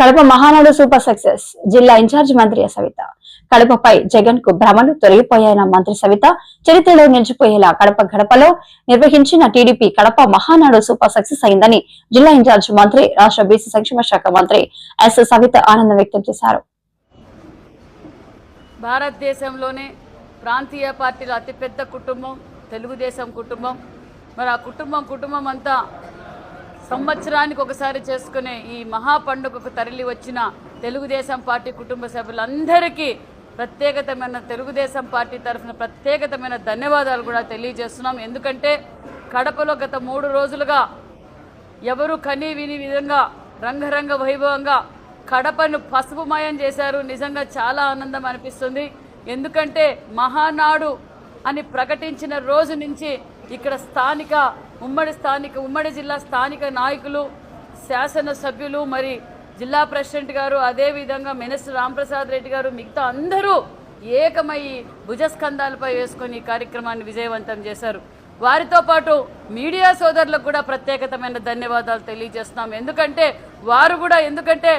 Kadapa Mahanadu super success జిల్లా incharge మంత్రి సవిత. కడపపై జగన్కు భ్రమలు తొలగిపోయాయన్న మంత్రి సవిత చరిత్రలో నిలిచిపోయేలా కడప గడపలో నిర్వహించిన TDP Kadapa Mahanadu super success అయిందని జిల్లా ఇన్ఛార్జ్ మంత్రి రాష్ట్ర బీసీ సంక్షేమ శాఖ మంత్రి ఎస్ సవిత ఆనందం వ్యక్తం చేశారు. భారతదేశంలోనే ప్రాంతీయ పార్టీల అతిపెద్ద కుటుంబం తెలుగుదేశం కుటుంబం. మరి ఆ కుటుంబం కుటుంబం అంతా సంవత్సరానికి ఒకసారి చేసుకునే ఈ మహాపండుగకు తరలి వచ్చిన తెలుగుదేశం పార్టీ కుటుంబ సభ్యులందరికీ ప్రత్యేకతమైన తెలుగుదేశం పార్టీ తరఫున ప్రత్యేకతమైన ధన్యవాదాలు కూడా తెలియజేస్తున్నాం. ఎందుకంటే కడపలో గత మూడు రోజులుగా ఎవరు కని విని విధంగా రంగరంగ వైభవంగా కడపను పసుపుమయం చేశారు. నిజంగా చాలా ఆనందం అనిపిస్తుంది. ఎందుకంటే మహానాడు అని ప్రకటించిన రోజు నుంచి ఇక్కడ స్థానిక ఉమ్మడి స్థానిక ఉమ్మడి జిల్లా స్థానిక నాయకులు శాసనసభ్యులు మరి జిల్లా ప్రెసిడెంట్ గారు అదేవిధంగా మినిస్టర్ రాంప్రసాద్ రెడ్డి గారు మిగతా అందరూ ఏకమై భుజస్కంధాలపై వేసుకొని ఈ కార్యక్రమాన్ని విజయవంతం చేశారు. వారితో పాటు మీడియా సోదరులకు కూడా ప్రత్యేకతమైన ధన్యవాదాలు తెలియజేస్తున్నాం. ఎందుకంటే వారు కూడా ఎందుకంటే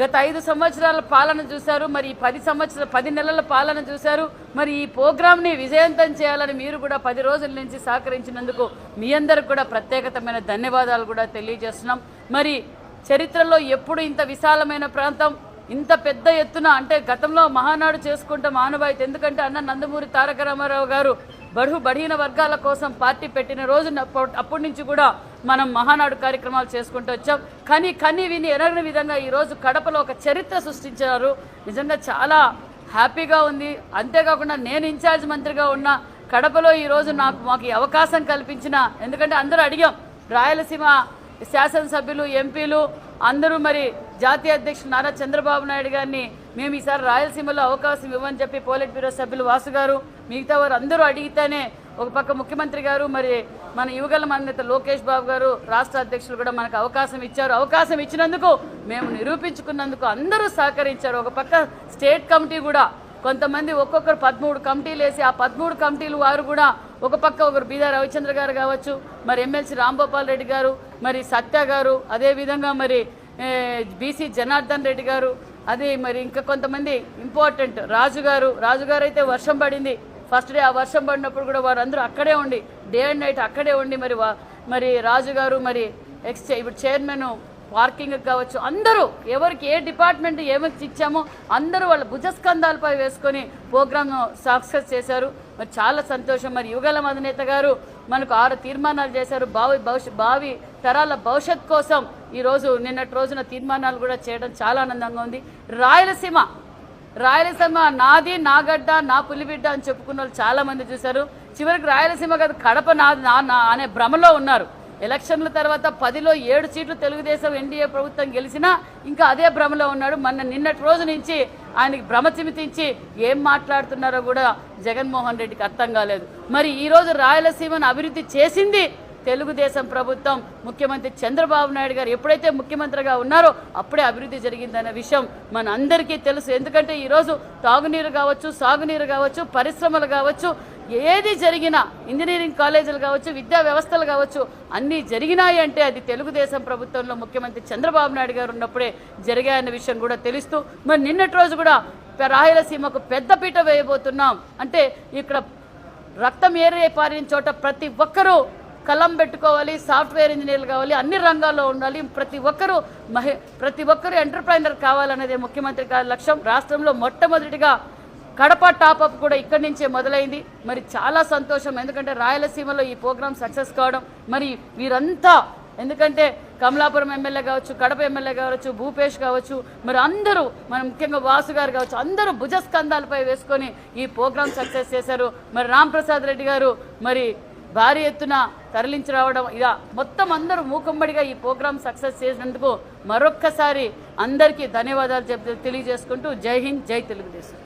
గత ఐదు సంవత్సరాల పాలన చూశారు మరి ఈ పది సంవత్సరాల పది నెలల పాలన చూశారు మరి ఈ ప్రోగ్రామ్ని విజయవంతం చేయాలని మీరు కూడా పది రోజుల నుంచి సహకరించినందుకు మీ అందరికి కూడా ప్రత్యేకతమైన ధన్యవాదాలు కూడా తెలియజేస్తున్నాం. మరి చరిత్రలో ఎప్పుడు ఇంత విశాలమైన ప్రాంతం ఇంత పెద్ద ఎత్తున అంటే గతంలో మహానాడు చేసుకుంటే ఆనవాయితీ ఎందుకంటే అన్న నందమూరి తారక రామారావు గారు బడుగు బడిన వర్గాల కోసం పార్టీ పెట్టిన రోజు అప్పటి నుంచి కూడా మనం మహానాడు కార్యక్రమాలు చేసుకుంటూ వచ్చాం. కానీ కని విని ఎరగని విధంగా ఈరోజు కడపలో ఒక చరిత్ర సృష్టించారు. నిజంగా చాలా హ్యాపీగా ఉంది. అంతేకాకుండా నేను ఇన్ఛార్జ్ మంత్రిగా ఉన్న కడపలో ఈరోజు నాకు మాకు అవకాశం కల్పించిన ఎందుకంటే అందరూ అడిగాం. రాయలసీమ శాసనసభ్యులు ఎంపీలు అందరూ మరి జాతీయ అధ్యక్షుడు నారా చంద్రబాబు నాయుడు గారిని మేము ఈసారి రాయలసీమలో అవకాశం ఇవ్వని చెప్పి పోలిట్ బ్యూరో సభ్యులు వాసు గారు మిగతా వారు అందరూ అడిగితేనే ఒక పక్క ముఖ్యమంత్రి గారు మరి మన యువగల మన్నేత లోకేష్ బాబు గారు రాష్ట్ర అధ్యక్షులు కూడా మనకు అవకాశం ఇచ్చారు. అవకాశం ఇచ్చినందుకు మేము నిరూపించుకున్నందుకు అందరూ సహకరించారు. ఒక పక్క స్టేట్ కమిటీ కూడా కొంతమంది ఒక్కొక్కరు పదమూడు కమిటీలు వేసి ఆ పదమూడు కమిటీలు వారు కూడా ఒక పక్క ఒకరు బీదా రవిచంద్ర గారు కావచ్చు మరి ఎమ్మెల్సీ రాంగోపాల్ రెడ్డి గారు మరి సత్య గారు అదేవిధంగా మరి బీసీ జనార్దన్ రెడ్డి గారు అది మరి ఇంకా కొంతమంది ఇంపార్టెంట్ రాజుగారు రాజుగారు అయితే వర్షం పడింది. ఫస్ట్ డే ఆ వర్షం పడినప్పుడు కూడా వారందరూ అక్కడే ఉండి డే అండ్ నైట్ అక్కడే ఉండి మరి వా- మరి రాజు గారు మరి ఎక్స్ ఇప్పుడు చైర్మన్ పార్కింగ్ కావచ్చు అందరూ ఎవరికి ఏ డిపార్ట్మెంట్ ఏమకి ఇచ్చామో అందరూ వాళ్ళ భుజస్కంధాలపై వేసుకొని ప్రోగ్రామ్ను సక్సెస్ చేశారు. మరి చాలా సంతోషం. మరి యుగల అధినేత గారు మనకు ఆరు తీర్మానాలు చేశారు. భావి భవిష్యత్ భావి తరాల భవిష్యత్ కోసం ఈరోజు నిన్నటి రోజున తీర్మానాలు కూడా చేయడం చాలా ఆనందంగా ఉంది. రాయలసీమ రాయలసీమ నాది నా గడ్డ నా పులిబిడ్డ అని చెప్పుకున్న వాళ్ళు చాలా మంది చూశారు. చివరికి రాయలసీమ కాదు కడప నాది నా నా అనే భ్రమలో ఉన్నారు. ఎలక్షన్ల తర్వాత పదిలో ఏడు సీట్లు తెలుగుదేశం ఎన్డీఏ ప్రభుత్వం గెలిచినా ఇంకా అదే భ్రమలో ఉన్నాడు. మొన్న నిన్నటి రోజు నుంచి ఆయనకి భ్రమ చిమితించి ఏం మాట్లాడుతున్నారో కూడా జగన్మోహన్ రెడ్డికి అర్థం కాలేదు. మరి ఈరోజు రాయలసీమను అభివృద్ధి చేసింది తెలుగుదేశం ప్రభుత్వం ముఖ్యమంత్రి చంద్రబాబు నాయుడు గారు ఎప్పుడైతే ముఖ్యమంత్రిగా ఉన్నారో అప్పుడే అభివృద్ధి జరిగిందన్న విషయం మన అందరికీ తెలుసు. ఎందుకంటే ఈరోజు తాగునీరు కావచ్చు సాగునీరు కావచ్చు పరిశ్రమలు కావచ్చు ఏది జరిగినా ఇంజనీరింగ్ కాలేజీలు కావచ్చు విద్యా వ్యవస్థలు కావచ్చు అన్నీ జరిగినాయి అంటే అది తెలుగుదేశం ప్రభుత్వంలో ముఖ్యమంత్రి చంద్రబాబు నాయుడు గారు ఉన్నప్పుడే జరిగాయన్న విషయం కూడా తెలుస్తూ మరి నిన్నటి రోజు కూడా రాయలసీమకు పెద్దపీట వేయబోతున్నాం. అంటే ఇక్కడ రక్తం ఏరే పారిన చోట ప్రతి ఒక్కరూ కలం పెట్టుకోవాలి సాఫ్ట్వేర్ ఇంజనీర్లు కావాలి అన్ని రంగాల్లో ఉండాలి. ప్రతి ఒక్కరూ మహి ప్రతి ఒక్కరూ ఎంటర్ప్రైనర్ కావాలనేదే ముఖ్యమంత్రి గారి లక్ష్యం. రాష్ట్రంలో మొట్టమొదటిగా కడప టాపప్ కూడా ఇక్కడి నుంచే మొదలైంది. మరి చాలా సంతోషం. ఎందుకంటే రాయలసీమలో ఈ ప్రోగ్రాం సక్సెస్ కావడం మరి వీరంతా ఎందుకంటే కమలాపురం ఎమ్మెల్యే కావచ్చు కడప ఎమ్మెల్యే కావచ్చు భూపేష్ కావచ్చు మరి అందరూ మన ముఖ్యంగా వాసు గారు కావచ్చు అందరూ భుజస్కంధాలపై వేసుకొని ఈ ప్రోగ్రాం సక్సెస్ చేశారు. మరి రాంప్రసాద్ రెడ్డి గారు మరి భారీ ఎత్తున తరలించి రావడం ఇక మొత్తం అందరూ మూకుమ్మడిగా ఈ ప్రోగ్రాం సక్సెస్ చేసినందుకు మరొక్కసారి అందరికీ ధన్యవాదాలు చెప్ తెలియజేసుకుంటూ జై హింద్ జై తెలుగుదేశం.